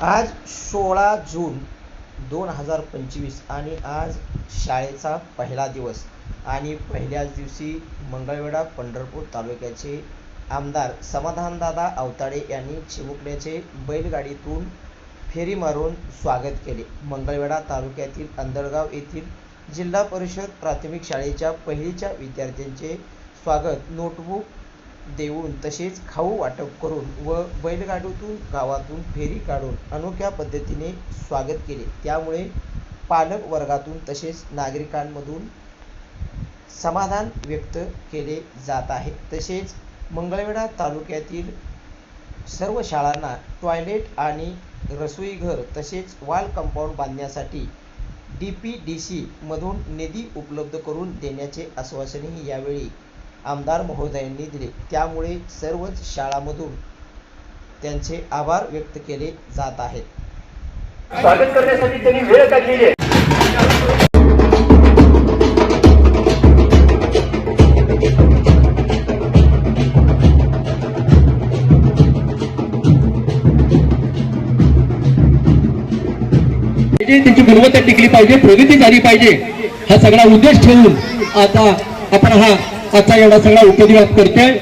आज सोळा जून दोन हजार पंचवीस आणि आज शाळेचा पहिला दिवस आणि पहिल्याच दिवशी मंगळवेढा पंढरपूर तालुक्याचे आमदार समाधानदादा अवताडे यांनी चिमुकल्याचे बैलगाडीतून फेरी मारून स्वागत केले. मंगळवेढा तालुक्यातील अंधळगाव येथील जिल्हा परिषद प्राथमिक शाळेच्या पहिलीच्या विद्यार्थ्यांचे स्वागत नोटबुक देऊन तसेच खाऊ वाटप करून व बैलगाडीतून गावातून फेरी काढून अनोख्या पद्धतीने स्वागत केले. त्यामुळे पालक वर्गातून तसेच नागरिकांमधून समाधान व्यक्त केले जात आहे. तसेच मंगळवेढा तालुक्यातील सर्व शाळांना टॉयलेट आणि रसोईघर तसेच वॉल कंपाऊंड बांधण्यासाठी डी पी डी सीमधून निधी उपलब्ध करून देण्याचे आश्वासनही यावेळी आमदार महोदयांनी दिले. त्यामुळे सर्वच शाळांमधून त्यांचे आभार व्यक्त केले जात आहेत. स्वागत करण्यासाठी त्यांनी वेळ काढलेली आहे. त्यांची गुणवत्ता टिकली पाहिजे प्रगती झाली पाहिजे हा सगळा उद्देश ठेवून आता आपण हा आजचा एवढा सगळा उपदिवास करतोय.